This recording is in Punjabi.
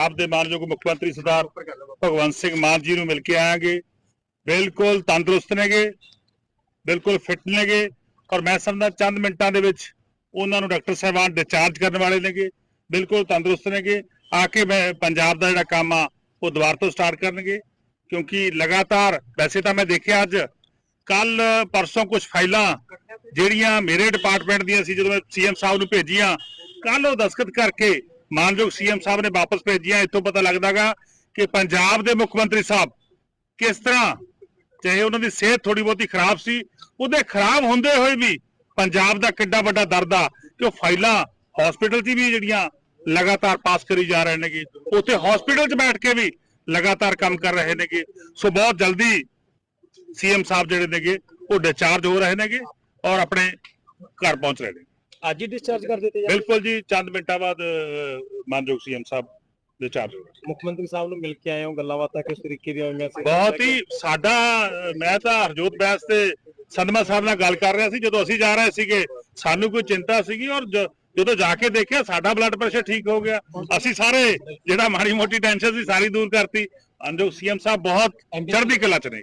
ਆਪ ਦੇ ਮਾਨਯੋਗ ਮੁੱਖ ਮੰਤਰੀ ਸਰਦਾਰ ਭਗਵੰਤ ਸਿੰਘ ਮਾਨ ਜੀ ਨੂੰ ਮਿਲ ਕੇ ਆਵਾਂਗੇ। ਬਿਲਕੁਲ ਤੰਦਰੁਸਤ ਨੇਗੇ, ਬਿਲਕੁਲ ਫਿੱਟ ਨੇਗੇ ਔਰ ਮੈਂ ਸਮਝਦਾ ਚੰਦ ਮਿੰਟਾਂ ਦੇ ਵਿੱਚ ਉਹਨਾਂ ਨੂੰ ਡਾਕਟਰ ਸਾਹਿਬਾਨ ਡਿਸਚਾਰਜ ਕਰਨ ਵਾਲੇ ਨੇਗੇ, ਬਿਲਕੁਲ ਤੰਦਰੁਸਤ ਨੇਗੇ। ਆ ਕੇ ਮੈਂ ਪੰਜਾਬ ਦਾ ਜਿਹੜਾ ਕੰਮ ਆ, ਉਹ ਦੁਬਾਰਾ ਤੋਂ ਸਟਾਰਟ ਕਰਨਗੇ ਕਿਉਂਕਿ ਲਗਾਤਾਰ, ਵੈਸੇ ਤਾਂ ਮੈਂ ਦੇਖਿਆ ਅੱਜ ਕੱਲ ਪਰਸੋਂ ਕੁਝ ਫਾਈਲਾਂ ਜਿਹੜੀਆਂ ਮੇਰੇ ਡਿਪਾਰਟਮੈਂਟ ਦੀਆਂ ਸੀ, ਜਦੋਂ ਮੈਂ ਸੀਐਮ ਸਾਹਿਬ ਨੂੰ ਭੇਜੀਆਂ ਕੱਲ ਉਹ ਦਸਖਤ ਕਰਕੇ ਮਾਨਯੋਗ ਸੀਐਮ ਸਾਹਿਬ ਨੇ ਵਾਪਸ ਭੇਜੀਆਂ, ਇੱਥੋਂ ਪਤਾ ਲੱਗਦਾਗਾ ਕਿ ਪੰਜਾਬ ਦੇ ਮੁੱਖ ਮੰਤਰੀ ਸਾਹਿਬ ਕਿਸ ਤਰ੍ਹਾਂ, ਚਾਹੇ ਉਹਨਾਂ ਦੀ ਸਿਹਤ ਥੋੜੀ ਬਹੁਤੀ ਖਰਾਬ ਸੀ, ਉਹਦੇ ਖਰਾਬ ਹੁੰਦੇ ਹੋਏ ਵੀ ਪੰਜਾਬ ਦਾ ਕਿੱਡਾ ਵੱਡਾ ਦਰਦ ਆ ਕਿ ਉਹ ਫਾਈਲਾਂ ਹਸਪੀਟਲ 'ਚ ਵੀ ਜਿਹੜੀਆਂ ਲਗਾਤਾਰ ਪਾਸ ਕਰੀ ਜਾ ਰਹੇ ਨੇਗੇ, ਉੱਥੇ ਹਸਪੀਟਲ 'ਚ ਬੈਠ ਕੇ ਵੀ ਲਗਾਤਾਰ ਕੰਮ ਕਰ ਰਹੇ ਨੇਗੇ। ਸੋ ਬਹੁਤ ਜਲਦੀ ਸੀਐਮ ਸਾਹਿਬ ਜਿਹੜੇ ਨੇਗੇ, ਉਹ ਡਿਸਚਾਰਜ ਹੋ ਰਹੇ ਨੇਗੇ ਔਰ ਆਪਣੇ ਘਰ ਪਹੁੰਚ ਰਹੇ ਨੇ ਅੱਜ ਹੀ ਡਿਸਚਾਰਜ ਕਰ ਦਿੱਤੇ ਜਾ ਬਿਲਕੁਲ ਜੀ ਚੰਦ ਮਿੰਟਾਂ ਬਾਅਦ ਮਾਨਯੋਗ ਸੀਐਮ ਸਾਹਿਬ ਹੋ ਰਹੇ ਮੁੱਖ ਮੰਤਰੀ ਸਾਹਿਬ ਨੂੰ ਮਿਲ ਕੇ ਆਏ ਹੋ ਗੱਲਾਂ ਬਾਤਾਂ ਕਿਸ ਤਰੀਕੇ ਦੀਆਂ ਹੋਈਆਂ ਸੀ? ਬਹੁਤ ਹੀ ਸਾਡਾ ਮੈਂ ਤਾਂ ਹਰਜੋਤ ਬੈਸ ਤੇ ਸੰਧਮਾ ਸਾਹਿਬ ਨਾਲ ਗੱਲ ਕਰ ਰਿਹਾ ਸੀ ਜਦੋਂ ਅਸੀਂ ਜਾ ਰਹੇ ਸੀਗੇ ਸਾਨੂੰ ਕੋਈ ਚਿੰਤਾ ਸੀਗੀ ਔਰ ਜਦੋਂ ਜਾ ਕੇ ਦੇਖਿਆ ਸਾਡਾ ਬਲੱਡ ਪ੍ਰੈਸ਼ਰ ਠੀਕ ਹੋ ਗਿਆ। ਅਸੀਂ ਸਾਰੇ ਜਿਹੜਾ ਮਾੜੀ ਮੋਟੀ ਟੈਨਸ਼ਨ ਸੀ ਸਾਰੀ ਦੂਰ ਕਰਤੀ। ਅੰਜੋ ਸੀਐਮ ਸਾਹਿਬ ਬਹੁਤ ਚੜ੍ਹਦੀ ਕਲਾ ਚ ਨੇ।